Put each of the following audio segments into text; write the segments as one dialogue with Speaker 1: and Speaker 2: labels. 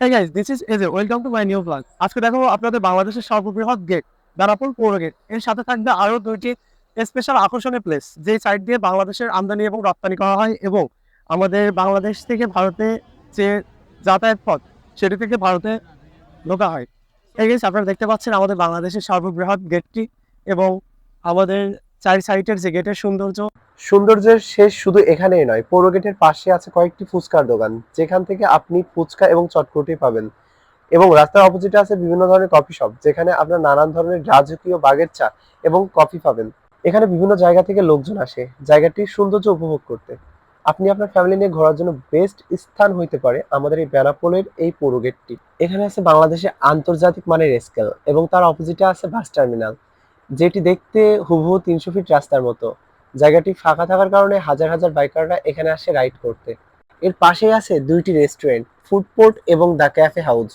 Speaker 1: Hey guys, this is Ezer. Welcome to my new vlog. আজকে দেখো আপনাদের বাংলাদেশের সর্ববৃহৎ গেট দারাপুর পৌর গেটের সাথে থাকবে আরও দুইটি স্পেশাল আকর্ষণীয় প্লেস যে সাইড দিয়ে বাংলাদেশের আমদানি এবং রপ্তানি করা হয় এবং আমাদের বাংলাদেশ থেকে ভারতে যে যাতায়াত পথ সেটি থেকে ভারতে ঢোকা হয় এই guys, আপনারা দেখতে পাচ্ছেন আমাদের বাংলাদেশের সর্ববৃহৎ গেটটি এবং আমাদের চারি সাইডের যে গেটের সৌন্দর্য।
Speaker 2: সৌন্দর্যের শেষ শুধু এখানেই নয়, পৌর গেটের পাশে আছে কয়েকটি ফুচকার দোকান, যেখান থেকে আপনি ফুচকা এবং চটপটি পাবেন। এবং রাস্তার অপোজিটে আছে বিভিন্ন ধরনের কফি শপ, যেখানে আপনার নানান ধরনের রাজকীয় বাগের চা এবং কফি পাবেন। এখানে বিভিন্ন জায়গা থেকে লোকজন আসে, জায়গাটির সৌন্দর্য উপভোগ করতে। আপনি আপনার ফ্যামিলি নিয়ে ঘোরার জন্য বেস্ট স্থান হইতে পারে আমাদের এই বেনাপোলের এই পৌর গেটটি। এখানে আছে বাংলাদেশের আন্তর্জাতিক মানের স্কেল এবং তার অপোজিটে আছে বাস টার্মিনাল যেটি দেখতে হুবহু তিনশো ফিট রাস্তার মতো। জায়গাটি ফাঁকা থাকার কারণে হাজার হাজার বাইকাররা এখানে আসে রাইড করতে। এর পাশেই আছে দুইটি রেস্টুরেন্ট ফুড কোর্ট এবং দ্য ক্যাফে হাউস।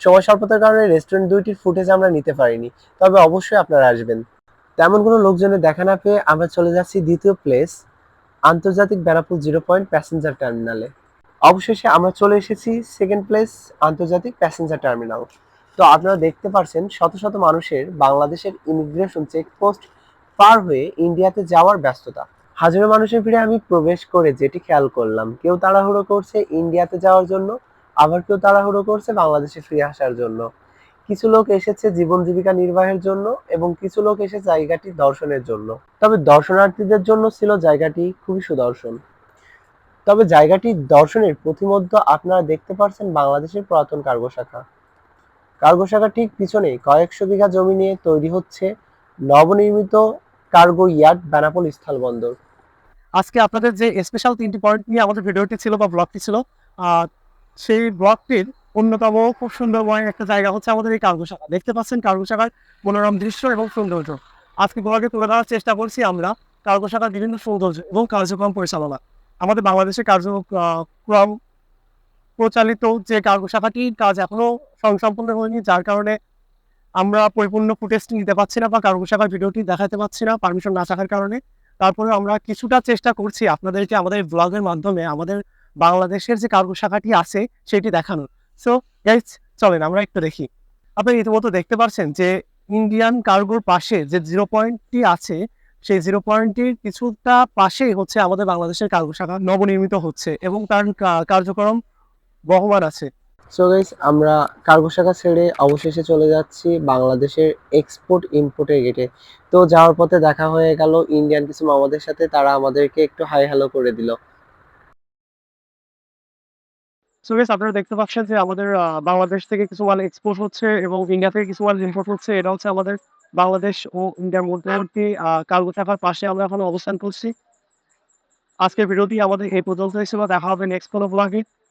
Speaker 2: সময় স্বল্পতার কারণে রেস্টুরেন্ট দুইটির ফুটেজ আমরা নিতে পারিনি, তবে অবশ্যই আপনারা আসবেন। তেমন কোনো লোকজনের দেখা না পেয়ে আমরা চলে যাচ্ছি দ্বিতীয় প্লেস আন্তর্জাতিক বেনাপুর জিরো পয়েন্ট প্যাসেঞ্জার টার্মিনালে। অবশেষে আমরা চলে এসেছি সেকেন্ড প্লেস আন্তর্জাতিক প্যাসেঞ্জার টার্মিনাল তো আপনারা দেখতে পারছেন শত শত মানুষের বাংলাদেশের ইমিগ্রেশন চেকপোস্ট পার হয়ে ইন্ডিয়াতে যাওয়ার ব্যস্ততা। হাজারো মানুষের ভিড়ে আমি প্রবেশ করে যেটি খেয়াল করলাম। কেউ তাড়াহুড়ো করছে ইন্ডিয়াতে যাওয়ার জন্য, আবার কেউ তাড়াহুড়ো করছে বাংলাদেশে ফিরে আসার জন্য। কিছু লোক এসেছে জীবন জীবিকা নির্বাহের জন্য এবং কিছু লোক এসে জায়গাটি দর্শনের জন্য। তবে দর্শনার্থীদের জন্য ছিল জায়গাটি খুবই সুদর্শন। তবে জায়গাটি দর্শনের প্রতিমধ্য আপনারা দেখতে পাচ্ছেন বাংলাদেশের পুরাতন কার্গো শাখা। কার্গো শাখা ঠিক পিছনে কয়েকশো বিঘা জমি নিয়ে তৈরি হচ্ছে নবনির্মিত কার্গো ইয়ার্ড বেনাপোল স্থলবন্দর
Speaker 1: আজকে আপনাদের যে স্পেশাল তিনটি পয়েন্ট নিয়ে আমাদের ভিডিওটি ছিল বা ব্লগটি ছিল সেই ব্লগটির অন্যতম খুব সুন্দরময় একটা জায়গা হচ্ছে আমাদের এই কার্গো শাখা। দেখতে পাচ্ছেন কার্গো শাখার মনোরম দৃশ্য এবং সৌন্দর্য। আজকে ব্লগে তুলে ধরার চেষ্টা করছি আমরা কার্গো শাখার বিভিন্ন সৌন্দর্য এবং কার্যক্রম পরিচালনা আমাদের বাংলাদেশের কার্যক্রম প্রচালিত যে কার্গো শাখাটির কাজ এখনও সংসম্পন্ন হয়নি, যার কারণে আমরা পরিপূর্ণ ফুটেজটি নিতে পারছি না বা কার্গো শাখার ভিডিওটি দেখাতে পারছি না পারমিশন না থাকার কারণে। তারপরে আমরা কিছুটা চেষ্টা করছি আপনাদেরকে আমাদের ব্লগের মাধ্যমে আমাদের বাংলাদেশের যে কার্গো শাখাটি আছে সেটি দেখানোর। সো গাইজ চলেন আমরা একটু দেখি। আপনি ইতিমধ্যে দেখতে পাচ্ছেন যে ইন্ডিয়ান কার্গোর পাশে যে জিরো পয়েন্টটি আছে, সেই জিরো পয়েন্টটির কিছুটা পাশেই হচ্ছে আমাদের বাংলাদেশের কার্গো শাখা নবনির্মিত হচ্ছে এবং তার কার্যক্রম বহমান আছে।
Speaker 2: সো গাইস আমরা কার্গো শাখা ছেড়ে অবশেষে চলে যাচ্ছি বাংলাদেশের এক্সপোর্ট ইম্পোর্টের গেটে তো যাওয়ার পথে দেখা হয়ে গেল ইন্ডিয়ান কিছু মামাদের সাথে তারা আমাদেরকে একটু হাই হ্যালো করে দিল।
Speaker 1: সো গাইস আপনারা দেখতে পাচ্ছেন যে আমাদের বাংলাদেশ থেকে কিছু মাল এক্সপোর্ট হচ্ছে এবং ইন্ডিয়া থেকে কিছু মাল ইম্পোর্ট হচ্ছে। এটা হচ্ছে আমাদের বাংলাদেশ ও ইন্ডিয়ার মধ্যবর্তী কার্গো শাখার পাশে আমরা এখন অবস্থান করছি। আজকের ভিডিওটি আমাদের এই পর্যন্তই ছিল। দেখা হবে নেক্সট কোনো ব্লগে